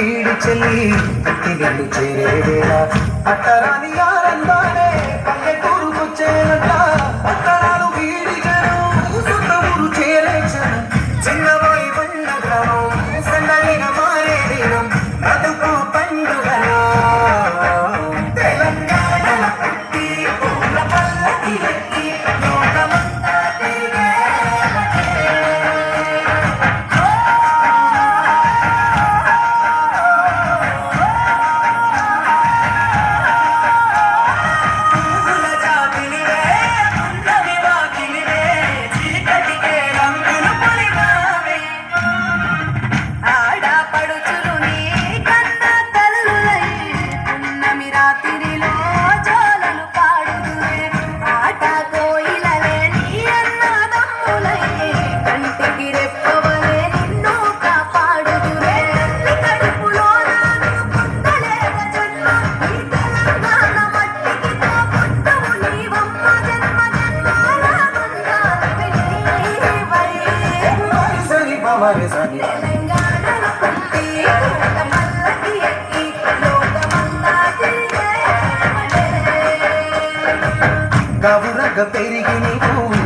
కీడి చెల్లి తిరిగి చేరేవేళ. అత్తరాని ఆరందాల సారి సరి గౌరగ పెరిగి నీవు